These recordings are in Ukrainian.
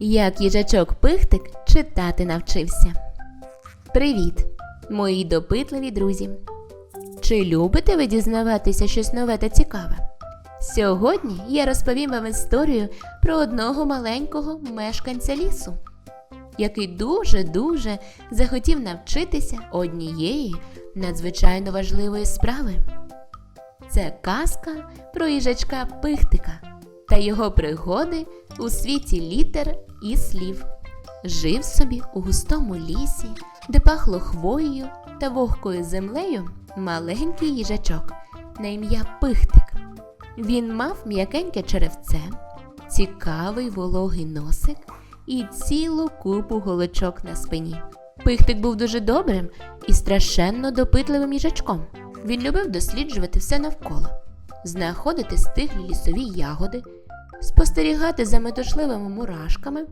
Як їжачок пихтик читати навчився. Привіт, мої допитливі друзі! Чи любите ви дізнаватися щось нове та цікаве? Сьогодні я розповім вам історію про одного маленького мешканця лісу, який дуже-дуже захотів навчитися однієї надзвичайно важливої справи. Це казка про їжачка Пихтика та його пригоди у світі літер і слів. Жив собі у густому лісі, де пахло хвоєю та вогкою землею маленький їжачок на ім'я Пихтик. Він мав м'якеньке черевце, цікавий вологий носик і цілу купу голочок на спині. Пихтик був дуже добрим і страшенно допитливим їжачком. Він любив досліджувати все навколо, знаходити стиглі лісові ягоди, спостерігати за метушливими мурашками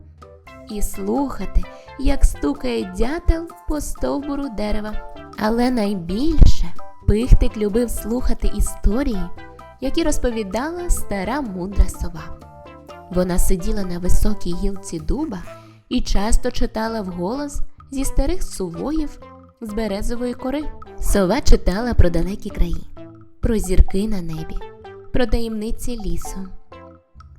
і слухати, як стукає дятел по стовбуру дерева. Але найбільше пихтик любив слухати історії, які розповідала стара мудра сова. Вона сиділа на високій гілці дуба і часто читала вголос зі старих сувоїв з березової кори. Сова читала про далекі краї, про зірки на небі, про таємниці лісу.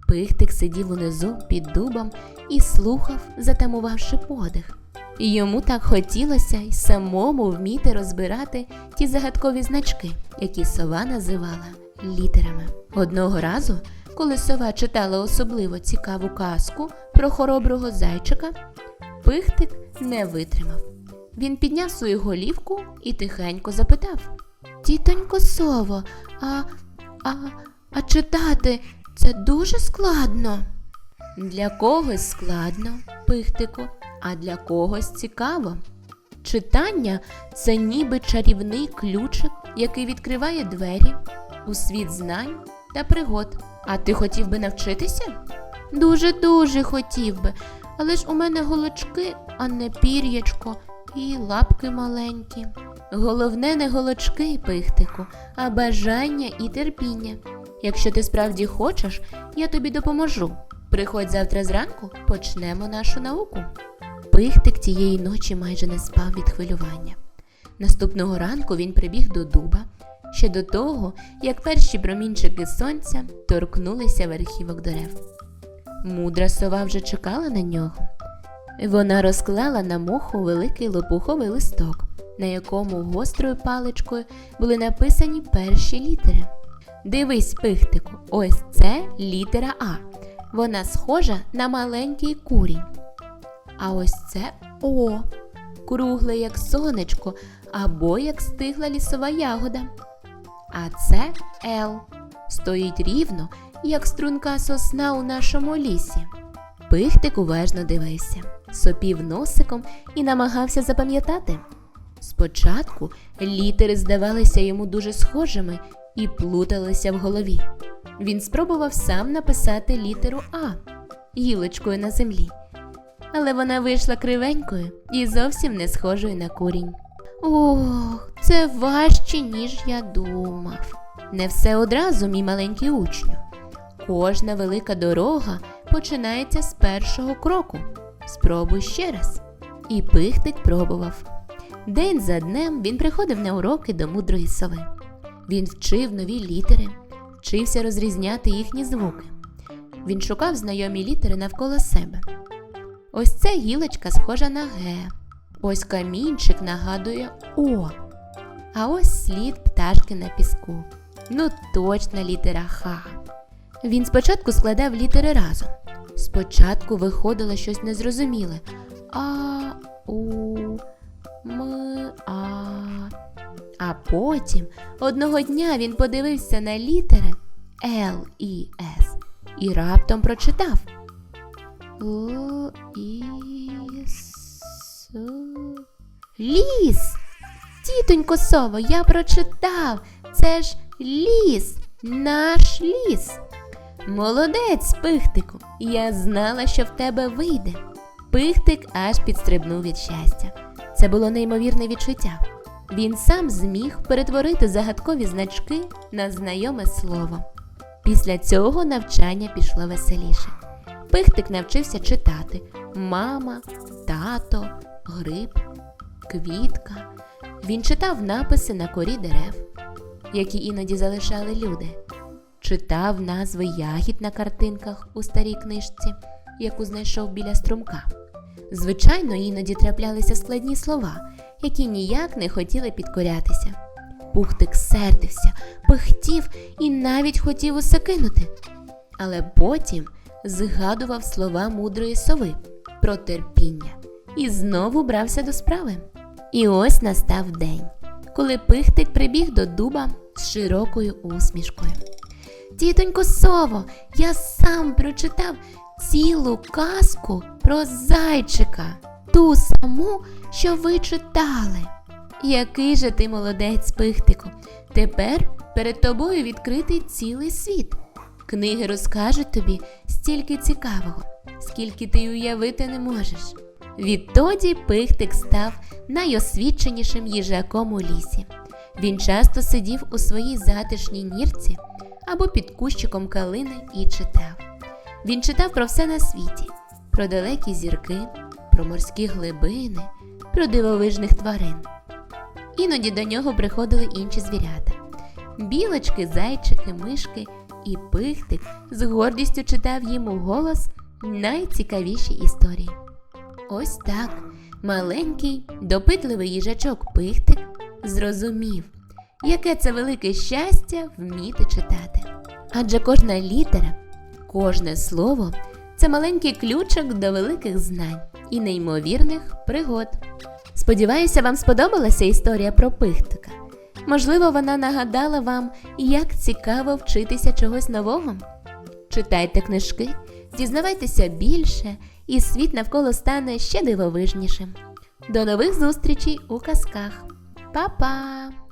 Пихтик сидів унизу під дубом і слухав, затамувавши подих. Йому так хотілося й самому вміти розбирати ті загадкові значки, які сова називала літерами. Одного разу, коли сова читала особливо цікаву казку про хороброго зайчика, пихтик не витримав. Він підняв свою голівку і тихенько запитав: Тітонько сово, а, а, а читати це дуже складно. Для когось складно, пихтику, а для когось цікаво. Читання це ніби чарівний ключик, який відкриває двері у світ знань та пригод. А ти хотів би навчитися? Дуже дуже хотів би, але ж у мене голочки, а не пір'ячко і лапки маленькі. Головне не голочки, пихтику, а бажання і терпіння. Якщо ти справді хочеш, я тобі допоможу. Приходь завтра зранку, почнемо нашу науку. Пихтик тієї ночі майже не спав від хвилювання. Наступного ранку він прибіг до дуба ще до того, як перші промінчики сонця торкнулися верхівок дерев. Мудра сова вже чекала на нього. Вона розклала на моху великий лопуховий листок, на якому гострою паличкою були написані перші літери. Дивись, пихтику, ось це літера А. Вона схожа на маленький курінь. А ось це О, кругле, як сонечко, або як стигла лісова ягода. А це Л. Стоїть рівно, як струнка сосна у нашому лісі. Пихтик уважно дивився, сопів носиком і намагався запам'ятати. Спочатку літери здавалися йому дуже схожими і плуталися в голові. Він спробував сам написати літеру А гілочкою на землі, але вона вийшла кривенькою і зовсім не схожою на курінь. Ох, це важче, ніж я думав. Не все одразу, мій маленький учню. Кожна велика дорога починається з першого кроку. Спробуй ще раз. І пихтик пробував. День за днем він приходив на уроки до мудрої сови. Він вчив нові літери, вчився розрізняти їхні звуки. Він шукав знайомі літери навколо себе. Ось ця гілочка схожа на Г. Ось камінчик нагадує О. А ось слід пташки на піску. Ну, точна літера Х. Він спочатку складав літери разом. Спочатку виходило щось незрозуміле. А, У, М, А. А потім одного дня він подивився на літери Л і С і раптом прочитав Л і. Ліс. Тітонько сово, я прочитав. Це ж ліс, наш ліс. Молодець, пихтику. Я знала, що в тебе вийде. Пихтик аж підстрибнув від щастя. Це було неймовірне відчуття. Він сам зміг перетворити загадкові значки на знайоме слово. Після цього навчання пішло веселіше. Пихтик навчився читати мама, тато, гриб, квітка. Він читав написи на корі дерев, які іноді залишали люди, читав назви ягід на картинках у старій книжці, яку знайшов біля струмка. Звичайно, іноді траплялися складні слова, які ніяк не хотіли підкорятися. Пухтик сердився, пихтів і навіть хотів усе кинути. Але потім згадував слова мудрої сови про терпіння і знову брався до справи. І ось настав день, коли пихтик прибіг до дуба з широкою усмішкою. Тітонько сово, я сам прочитав цілу казку про зайчика, ту саму, що ви читали. Який же ти молодець, пихтику. Тепер перед тобою відкритий цілий світ. Книги розкажуть тобі стільки цікавого, скільки ти уявити не можеш. Відтоді пихтик став найосвіченішим їжаком у лісі. Він часто сидів у своїй затишній нірці або під кущиком калини і читав. Він читав про все на світі, про далекі зірки, про морські глибини, про дивовижних тварин. Іноді до нього приходили інші звірята білочки, зайчики, мишки і пихтик з гордістю читав їм у голос найцікавіші історії. Ось так маленький, допитливий їжачок пихтик зрозумів, яке це велике щастя вміти читати. Адже кожна літера, кожне слово це маленький ключик до великих знань і неймовірних пригод. Сподіваюся, вам сподобалася історія про пихтика. Можливо, вона нагадала вам, як цікаво вчитися чогось нового. Читайте книжки, дізнавайтеся більше, і світ навколо стане ще дивовижнішим. До нових зустрічей у казках. Па-па!